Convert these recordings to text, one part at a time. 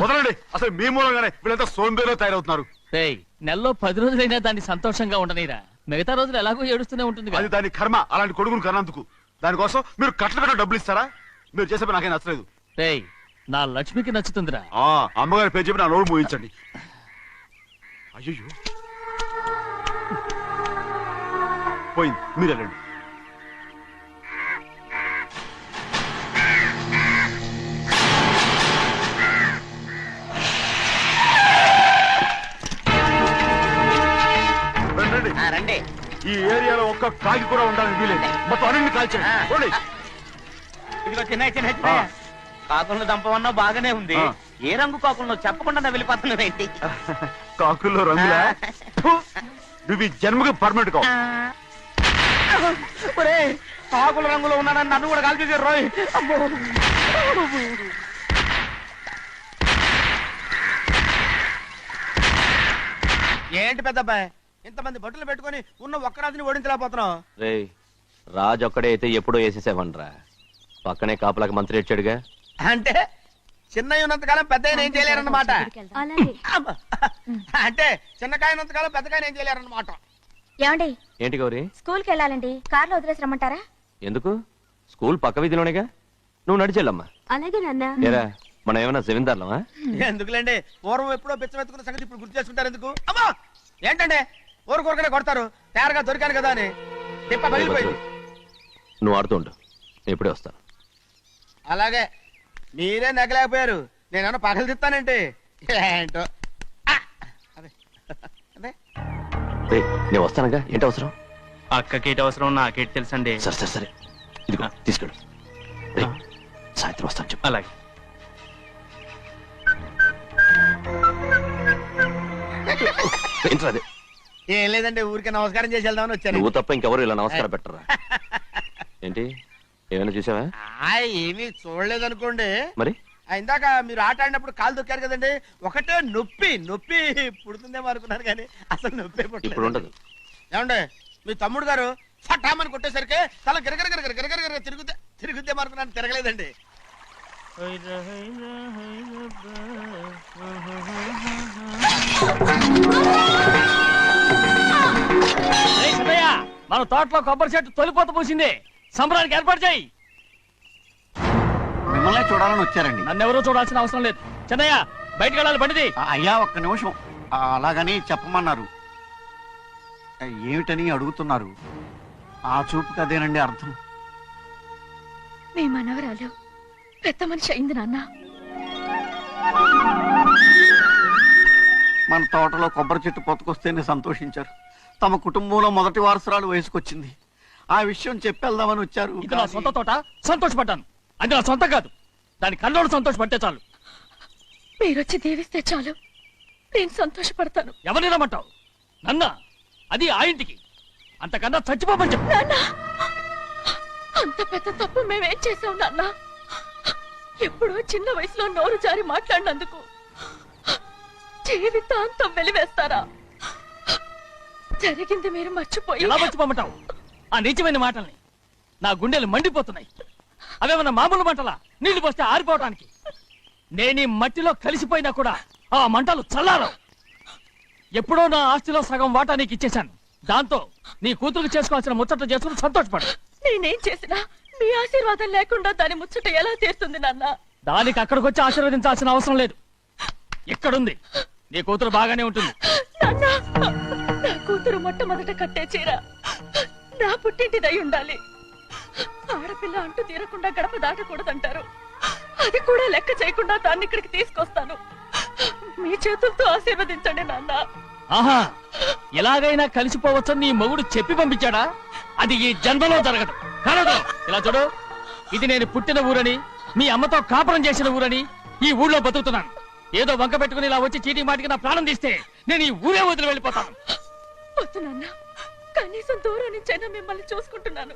వదలండి. అసలు మీ మూలంగానే వీళ్ళంతా సోంబేలో తయారవుతున్నారు. నెలలో పది రోజులైనా దాన్ని సంతోషంగా ఉండనీరా. మిగతా రోజులు ఎలాగో ఏడుస్తూనే ఉంటుంది అది దాని కర్మ. అలాంటి కొడుకును కన్నందుకు. దానికోసం మీరు కట్ల కట్ట డబ్బులు ఇస్తారా? మీరు చేసే నాకేం నచ్చలేదు. రేయ్ నా లక్ష్మికి నచ్చుతుందిరా. ఆ అమ్మగారి పేరు చెప్పి నా నోరు మూయించండి. అయ్యో పోయింది. మీరు వెళ్ళండి. ఈ ఏరియాలో ఒక్క కాకి కూడా ఉండాలని వీలేదు. మొత్తం అన్ని కాల్చండి. ఇదిగో చిన్న చిన్న. కాకులను దంపమన్నా బాగానే ఉంది. ఏ రంగు కాకులను చెప్పకుండా నా వెళ్ళిపోతున్నావు ఏంటి? కాకుల్లో రంగులా! నువ్వు జన్మకి పర్మనెంట్ కాకుల రంగులో ఉన్నానని నన్ను కూడా కాల్చేసారు రోయ్ ఏంటి పెద్దబ్బాయ్? ఇంతమంది బట్టలు పెట్టుకొని ఉన్న ఒక్కరాజుని ఓడించలేకపోతున్నావు రే రాజు ఒక్కడే అయితే ఎప్పుడో వేసేసేవనరా పక్కనే కాపలాకి మంత్రి వచ్చాడుగా. అంటే చిన్నయ్య ఉన్నంతకాలం పెద్ద ఏం చేయలేరన్నమాట. అలాగే. అమ్మ. అంటే చిన్నకాయ ఉన్నంతకాలం పెద్దకాయ ఏం చేయలేరన్నమాట. ఏమండి? ఏంటి గౌరీ? స్కూల్కి వెళ్ళాలండి. కార్లో వదిలేసి రమ్మంటారా? ఎందుకు? స్కూల్ పక్క వీధిలోనేగా? నువ్వు నడిచెళ్ళమ్మా అలాగే నాన్న. ఏరా మనం ఏమైనా జమీందార్లమా? ఎందుకులేండి? పూర్వం ఎప్పుడో పిచ్చమెత్తుకున్న సంగతి ఇప్పుడు గుర్తు చేసుకుంటారు ఎందుకు? అమ్మా ఏంటంటే ఊరుకోరుకనే కొడతారు. తయారుగా దొరికాను కదా అని. తిప్ప పగిలిపోయింది. నువ్వు ఆడుతూ ఉండు. నేను ఇప్పుడే వస్తాను. అలాగే. మీరే నగలేకపోయారు. నేనేమన్నా పగలు తిస్తానంటే ఏంటో! అదే. అదే. రే నేను వస్తానుగా. ఏంటి అవసరం? అక్కకేటి అవసరం? నాకేటి తెలుసండి? సరే సరే సరే. ఇదిగో తీసుకెళ్ళు. రే సాయంత్రం వస్తాను చెప్పు. అలాగే. ఏంట్రా అదే? ఏం లేదండి ఊరికే నమస్కారం చేసి వెళ్దామని వచ్చాను నువ్వు తప్ప ఇంకెవరు ఇలా నమస్కారం పెట్టరా ఏంటి ఏమైనా చూసావా ఆ, ఏమీ చూడలేదనుకోండి మరి ఆ, ఇందాక మీరు ఆట ఆడినప్పుడు కాలు దొక్కారు కదండి ఒకటే నొప్పి నొప్పి పుడుతుందేమో అనుకున్నాను కానీ అసలు నొప్పి ఇప్పుడు ఉండదు ఏమండి మీ తమ్ముడు గారు ఫటామని కొట్టేసరికి తల గిరగర గిరగర గిరగర గిరగర తిరుగుతే తిరుగుద్దేమో అనుకున్నాను తిరగలేదండి మన తోటలో కొబ్బరి చెట్టు తొలిపోత పూసింది. సంబరానికి ఏర్పాటు చేయి. మిమ్మల్ని చూడాలని వచ్చారండి. నన్నెవరూ చూడాల్సిన అవసరం లేదు. చెన్నయ్య బయటికి వెళ్ళాలి బండిది. అయ్యా ఒక్క నిమిషం. అలాగని చెప్పమన్నారు. ఏమిటని అడుగుతున్నారు? ఆ చూపుకి అదేనండి అర్థం. మీ మనవరాలు పెద్ద మనిషి అయింది నాన్న. మన తోటలో కొబ్బరి చెట్టు పొత్తుకొస్తేనే సంతోషించారు. తమ కుటుంబంలో మొదటి వారసురాలు వయసుకొచ్చింది. ఆ విషయం చెప్పేద్దామని వచ్చారు. ఇది నా సొంత తోట సంతోషపడ్డాను. అది నా సొంత కాదు. దాని కళ్ళోడు సంతోషపడితే చాలు. మీరొచ్చి దీవిస్తే చాలు. నేను సంతోషపడతాను. ఎవరిని రమ్మంటావు? నన్న అది ఆ ఇంటికి. అంతకన్నా చచ్చిపోమని చెప్పు. నాన్న అంత పెద్ద తప్పు మేమేం చేసాం నాన్న? ఎప్పుడో చిన్న వయసులో నోరు జారి మాట్లాడినందుకు జీవితాంతం వెలివేస్తారా? జరిగింది మీరు మర్చిపోయి ఎలా మర్చిపోమంటావు? ఆ నీచమైన మాటల్ని నా గుండెలు మండిపోతున్నాయి. అవేమన్నా మామూలు మంటలా? నీళ్ళు పోస్తే ఆరిపోవటానికి. నేను ఈ మట్టిలో కలిసిపోయినా కూడా ఆ మంటలు చల్లారవు. ఎప్పుడో నా ఆస్తిలో సగం వాటా నీకు ఇచ్చేశాను. దాంతో నీ కూతురు చేసుకోవాల్సిన ముచ్చట చేసుకుని సంతోషపడు. నేనేం చేసినా మీ ఆశీర్వాదం లేకుండా దాని ముచ్చట ఎలా తీరుతుంది నాన్న? దానికి అక్కడికి వచ్చి ఆశీర్వదించాల్సిన అవసరం లేదు. ఇక్కడుంది నీ కూతురు బాగానే ఉంటుంది. నాన్న నా కూతురు మొట్టమొదట కట్టే చీర. నా పుట్టింటిదై ఉండాలి. ఆడపిల్ల అంటూ తీరకుండా గడప దాటకూడదంటారు. అది కూడా లెక్క చేయకుండా దాన్ని ఇక్కడికి తీసుకొస్తాను. మీ చేతులతో ఆశీర్వదించండి నాన్న. ఆహా ఎలాగైనా కలిసిపోవచ్చని నీ మొగుడు చెప్పి పంపించాడా? అది ఈ జన్మలో జరగదు. కలదు ఇలా చూడు. ఇది నేను పుట్టిన ఊరని మీ అమ్మతో కాపురం చేసిన ఊరని ఈ ఊళ్ళో బతుకుతున్నాను. ఏదో వంక పెట్టుకుని ఇలా వచ్చి చీటీ మాటికి నా ప్రాణం తీస్తే నేను ఈ ఊరే వదిలి వెళ్ళిపోతాను. వద్దు నాన్న. కనీసం దూరం నుంచైనా మిమ్మల్ని చూసుకుంటున్నాను.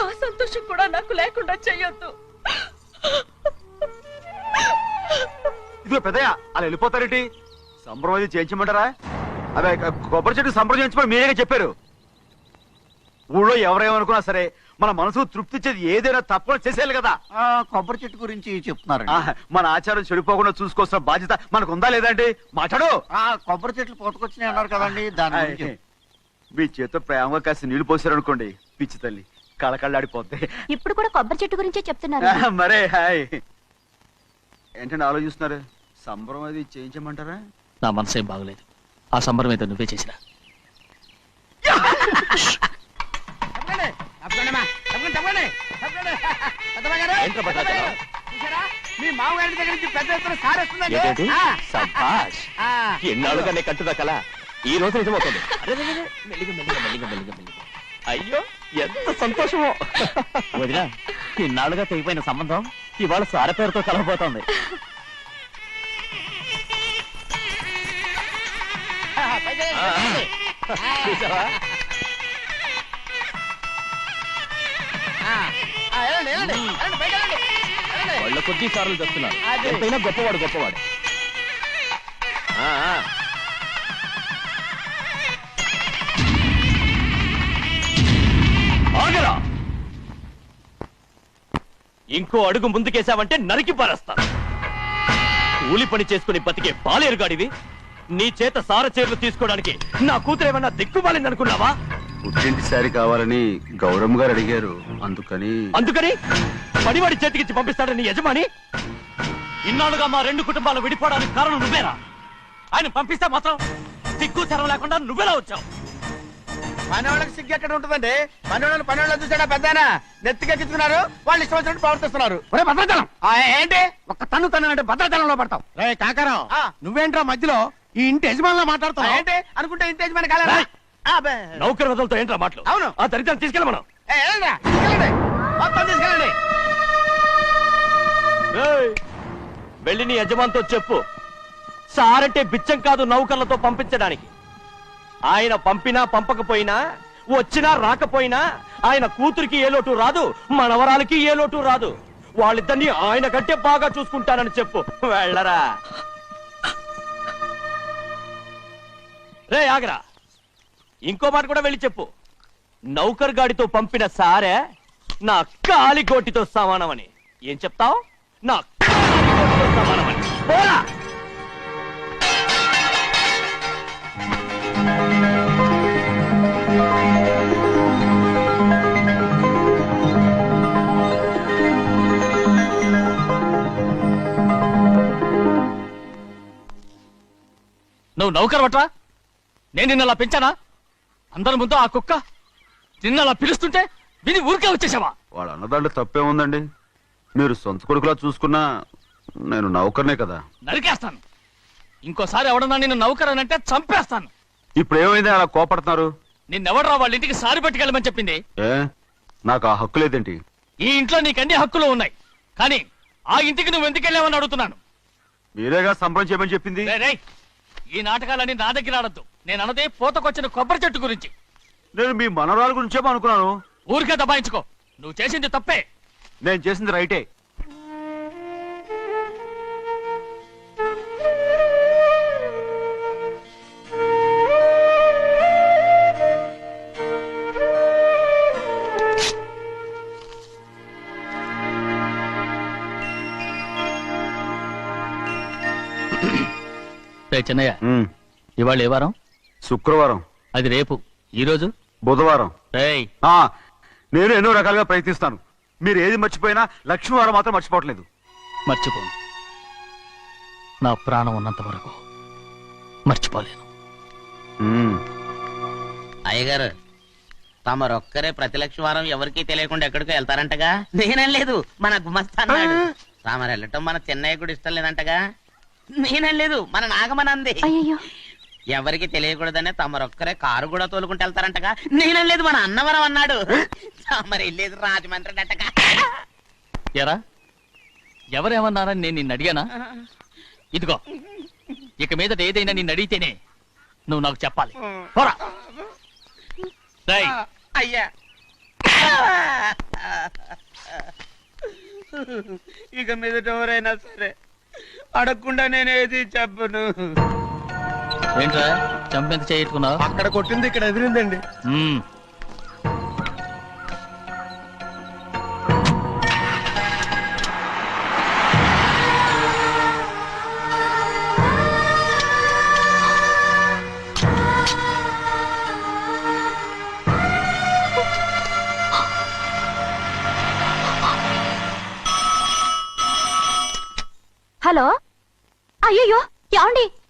ఆ సంతోషం కూడా నాకు లేకుండా చెయ్యొద్దు ఇదిగో పెద్దయ్య అలా వెళ్ళిపోతారేంటి? అది చేయించమంటారా? అదే కొబ్బరి చెట్టు సంబరం చేయించమని మీరేగా చెప్పారు? ఊళ్ళో ఎవరేమనుకున్నా సరే మన మనసు తృప్తి ఇచ్చేది ఏదైనా తప్పకుండా చేసేయాలి కదా. ఆ, కొబ్బరి చెట్టు గురించి చెప్తున్నారండి. ఆ, మన ఆచారం చెడిపోకుండా చూసుకోవాల్సిన బాధ్యత మనకు ఉందా లేదా అండి? మాట్లాడు. ఆ కొబ్బరి చెట్లు పోతకొచ్చినాయి అన్నారు కదండి దాని గురించి. మీ చేత ప్రేమగా కాసి నీళ్ళు పోసారనుకోండి పిచ్చి తల్లి కళకళ్ళాడిపోద్ది ఇప్పుడు కూడా కొబ్బరి చెట్టు గురించే చెప్తున్నారు. ఆ, మరే హాయ్ ఏంటంటే ఆలోచిస్తున్నారు? సంబరం అది చేయించమంటారా? నా మనసేం బాగలేదు. ఆ సంబరం ఏదో నువ్వే చేసినా ఏంట్రా? మీ మామగారి దగ్గర నుంచి పెద్ద ఎత్తున ఏంటేంటి? ఆ. ఆ. ఎన్నాళ్ళుగా నేను కట్టుదా కల? ఈ రోజు నిజమవుతుంది అరే, అరే, అరే, మెల్లిగా మెల్లిగా మెల్లిగా మెల్లిగా మెల్లిగా. అయ్యో ఎంత సంతోషమో. వదినా ఇన్నాళ్ళుగా తెగిపోయిన సంబంధం ఇవాళ సార పేరుతో కలవబోతోంది. ఆ, పైకి. చూసావా ఆ, వెళ్ళండి, వెళ్ళండి, వెళ్ళండి, పైకి వెళ్ళండి, వెళ్ళండి. వాళ్ళ కొద్ది సార్లు తెస్తున్నారు అదే. ఎంతైనా గొప్పవాడు గొప్పవాడు ఆ, ఆ. ఆగరా ఇంకో అడుగు ముందుకేశావంటే నరికి పారేస్తా కూలి పని చేసుకుని బతికే పాలేరుగాడివి నీ చేత సార చీరలు తీసుకోవడానికి నా కూతురు ఏమన్నా దిక్కుమాలిందనుకున్నావా పుట్టింటి సారి కావాలని గౌరమ్మ గారు అడిగారు. అందుకని అందుకని పడివాడి చేతికిచ్చి పంపిస్తాడని యజమాని ఇన్నాళ్ళుగా మా రెండు కుటుంబాలు విడిపోవడానికి కారణం నువ్వేరా? ఆయన పంపిస్తే మాత్రం సిగ్గు తెరం లేకుండా నువ్వెలా వచ్చావు? మనవాళ్ళకి సిగ్గు ఎక్కడ ఉంటుందండి? పనివాళ్ళని చూసాడా పెద్దాయన? నెత్తికెక్కించుకున్నారు వాళ్ళు ఇష్టం వచ్చినట్టు ప్రవర్తిస్తున్నారు. ఒరే భద్రాచలం! ఆ, ఏంటి? ఒక్క తన్ను తన్ను అంటే భద్రాచలంలో పడతావు. రే కాకరావు ఆ. నువ్వేంట్రా మధ్యలో ఈ ఇంటి యజమానులా ఆ, మాట్లాడుతావు ఏంటి? అనుకుంటే ఇంటేజ్ మన కాలేరా రేయ్. నౌకర్ వదలతో ఏంట్రా మాటలు? అవును. ఆ దరిద్రాన్ని తీసుకెళ్ళమను. తీసుకెళ్ళండి. వెళ్ళి నీ యజమానితో చెప్పు. సారంటే బిచ్చం కాదు నౌకర్లతో పంపించడానికి. ఆయన పంపినా పంపకపోయినా వచ్చినా రాకపోయినా ఆయన కూతురికి ఏ లోటు రాదు మనవరాలకి ఏ లోటు రాదు. వాళ్ళిద్దరిని ఆయన కంటే బాగా చూసుకుంటానని చెప్పు. వెళ్ళరా. రే ఆగరా. ఇంకో మాట కూడా వెళ్ళి చెప్పు. నౌకర్ గాడితో పంపిన సారే నా కాలిగోటితో సమానమని. ఏం చెప్తావు? నా కాలిగోటితో సమానమని. పోరా! నువ్వు నౌకర్ పట్రా నేను నిన్న అలా పెంచానా? అందరి ముందు ఆ కుక్క నిన్న అలా పిలుస్తుంటే విని ఊరికే వచ్చేసావా? వాళ్ళ అన్నదాంట్లో తప్పే ఉందండి. మీరు సొంత కొడుకులా చూసుకున్నా నేను నౌకర్నే కదా. నరికేస్తాను. ఇంకోసారి ఎవడన్నా నిన్ను నౌకర్ అని అంటే చంపేస్తాను. ఇప్పుడు ఏమైంది? అలా కోపడుతున్నారు? నిన్నెవడరా వాళ్ళ ఇంటికి సారి పట్టుకెళ్ళమని చెప్పింది? ఏ? నాకు ఆ హక్కు లేదేంటి? ఈ ఇంట్లో నీకు అన్ని హక్కులు ఉన్నాయి. కానీ ఆ ఇంటికి నువ్వు ఎందుకు వెళ్ళావని అడుగుతున్నాను. మీరేగా సంబరం చేయమని చెప్పింది? రేయ్, రేయ్, ఈ నాటకాలన్నీ నా దగ్గర ఆడద్దు. నేను అన్నదే పోతకొచ్చిన కొబ్బరి చెట్టు గురించి. నేను మీ మనవరాల గురించేమో అనుకున్నాను. ఊరికే దబాయించుకో. నువ్వు చేసింది తప్పే. నేను చేసింది రైటే. చిన్నయ్య ఇవాళ ఏ వారం? శుక్రవారం. అది రేపు. ఈ రోజు? బుధవారం. రేయ్ ఆ నేను ఎన్నో రకాలుగా ప్రయత్నిస్తాను. మీరు ఏది మర్చిపోయినా లక్ష్మీవారం మాత్రం మర్చిపోవట్లేదు. మర్చిపోను. నా ప్రాణం ఉన్నంత వరకు మర్చిపోలేను. అయ్యగారు తమరొక్కరే ప్రతి లక్ష వారం ఎవరికీ తెలియకుండా ఎక్కడికో వెళ్తారంటగా? నేనేం లేదు మన గుమస్తా అన్నాడు తామరు వెళ్ళటం మన చెన్నయ్య కూడా ఇష్టం లేదంటగా? నేనేం లేదు మన నాగమనంది. అయ్యయ్యో. ఎవరికి తెలియకూడదనే తమరొక్కరే కారు కూడా తోలుకుంటూ వెళ్తారంటగా. నేనేం లేదు మన అన్నవరం అన్నాడు. తమరు వెళ్ళేది రాజమండ్రి అంటగా. ఎరా? ఎవరేమన్నారని నేను నిన్ను అడిగానా? ఇదిగో ఇక మీదట ఏదైనా నిన్ను అడిగితేనే నువ్వు నాకు చెప్పాలి. పోరా. రేయ్, అయ్యా. ఇక మీదట ఎవరైనా సరే అడగకుండా నేనేది చెప్పను. ఏంట్రా? చంపెంత చేయట్టుకున్నావు? అక్కడ కొట్టింది ఇక్కడ ఎదిరిందండి. హలో? అయ్యో ఏమండి?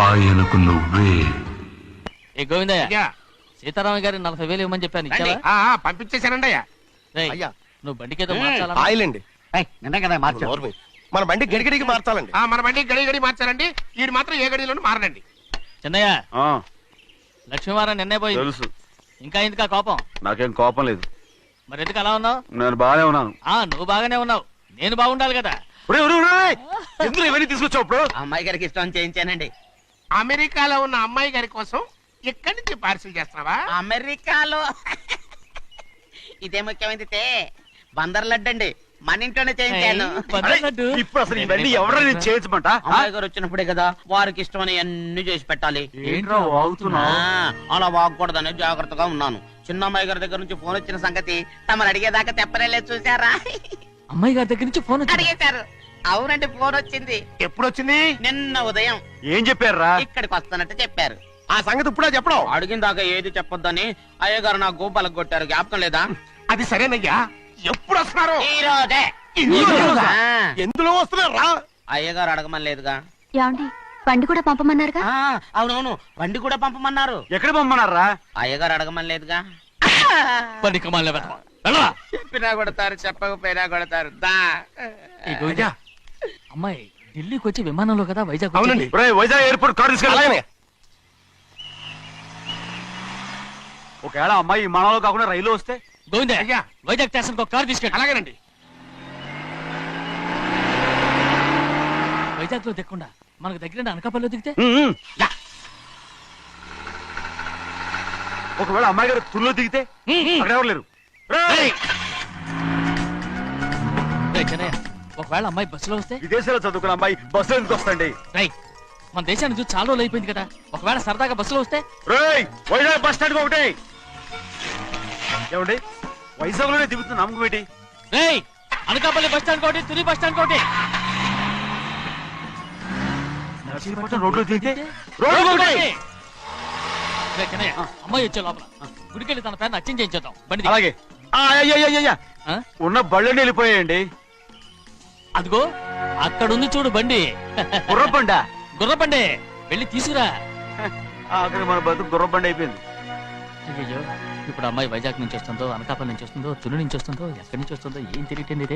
ఆయనకు నువ్వే. ఏ గోవిందయ్య సీతారామ గారి నలభై వేలు ఇవ్వమని చెప్పాను ఇచ్చావా? పంపించేశానండి అయ్యా రేయ్, అయ్యా. నువ్వు బండికేదో మార్చాలా ఆయిల్ అండి ఏయ్, నిన్న కదా మన బండి గడిగడికి మార్చాలండి. మన బండి గడి గడి మార్చాలండి. వీడు మాత్రం ఏ గడిలోనూ మారనండి చిన్నయ్య ఆ, లక్ష్మీవారం నిన్నే పోయింది. తెలుసు. ఇంకా ఎందుకా కోపం? నాకేం కోపం లేదు. మరి ఎందుకు అలా ఉన్నావు? నేను బాగానే ఉన్నాను. ఆ నువ్వు బాగానే ఉన్నావు. నేను బాగుండాలి కదా. ఒరేయ్, ఒరేయ్, ఒరేయ్! ఎందుకు ఇవన్నీ తీసుకొచ్చావు ఇప్పుడు? అమ్మాయి గారికి ఇష్టం చేయించానండి. అమెరికాలో ఉన్న అమ్మాయి గారి కోసం ఇక్కడి నుంచి పార్సిల్ చేస్తున్నావా? అమెరికాలో? ఇదే ముఖ్యమైనది. బందర్ లడ్డు అండి. మన ఇంట్లోనే చేయించాను. ఇప్పుడు అసలు ఇవన్నీ ఎవరైనా చేయించమంట? అమ్మాయి గారు వచ్చినప్పుడే కదా వారికి ఇష్టమని అన్ని చేసి పెట్టాలి. అలా వాగకూడదని జాగ్రత్తగా ఉన్నాను. చిన్న అమ్మాయి గారి దగ్గర నుంచి ఫోన్ వచ్చిన సంగతి తమరు అడిగేదాకా తెప్పరేలేదు చూసారా? అమ్మాయి గారి దగ్గర నుంచి ఫోన్ వచ్చింది? అడిగేశారు. అవునండి ఫోన్ వచ్చింది ఎప్పుడు వచ్చింది నిన్న ఉదయం. ఏం చెప్పారురా? ఇక్కడికి వస్తానంటే చెప్పారు. ఆ సంగతి ఇప్పుడే చెప్పడం? అడిగిన దాకా ఏది చెప్పొద్దని అయ్యగారు నా గోపాలకు కొట్టారు. జ్ఞాపకం లేదా? అది సరేనయ్యా. ఎప్పుడు వస్తున్నారు ఈ రోజే ఈ రోజా? ఎందులో వస్తున్నారా అయ్యగారు అడగమని లేదుగా. ఏమండి బండి కూడా పంపమన్నారుగా? ఆ, అవునవును బండి కూడా పంపమన్నారు. ఎక్కడ పొమ్మన్నారా అయ్యగారు అడగమని లేదుగా. కమాలి వెళ్ళరా చెప్పినా కొడతారు చెప్పకపోయినా కొడతారు. దా. అమ్మాయి ఢిల్లీకి వచ్చి విమానంలో కదా వైజాగ్. అవునండి. వైజాగ్ ఎయిర్పోర్ట్ కార్ తీసుకెళ్ళి. అలాగనే. ఒకవేళ అమ్మాయి విమానంలో కాకుండా రైలు వస్తే? గోవింద అయ్యా. వైజాగ్ స్టేషన్ ఒక కార్ తీసుకెళ్ళి. అలాగేనండి. వైజాగ్లో దిక్కుండా మనకు దగ్గర అనకాపల్లిలో దిగితే. ఒకవేళ అమ్మాయి గారు తుల్లో దిగితే? ఎవరు లేరు? చెన్నయ్య. ఒకవేళ అమ్మాయి బస్సులో వస్తే? విదేశాల్లో చదువుకున్న అమ్మాయి బస్సు ఎందుకు వస్తండి రై మన దేశాన్ని చూసి చాలా రోజులు అయిపోయింది కదా. ఒకవేళ సరదాగా బస్సులో వస్తే? రేయ్ వైజాగ్ బస్ స్టాండ్ ఒకటి. ఏమండి? వైజాగ్లోనే దిగుతున్న నమ్మకం ఏంటి? రేయ్ అనకాపల్లి బస్ స్టాండ్ కోటి తుని బస్ స్టాండ్ కోటి నర్సీపట్నం రోడ్లో దిగితే? రోడ్డు ఒకటి. అమ్మాయి వచ్చే లోపల. గుడికెళ్ళి తన పేరుని అచ్చం చేయించేద్దాం. బండి. అలాగే? ఉన్న బళ్ళని వెళ్ళిపోయాయండి. అదిగో అక్కడుంది చూడు బండి. గుర్రబండ గుర్ర బండి వెళ్ళి తీసుకురా. ఆఖరి మన బతుకు గుర్రబండ అయిపోయింది. అయ్యో ఇప్పుడు అమ్మాయి వైజాగ్ నుంచి వస్తుందో అనకాపల్లి నుంచి వస్తుందో తుని నుంచి వస్తుందో ఎక్కడి నుంచి వస్తుందో ఏం తెలియటండి ఇదే?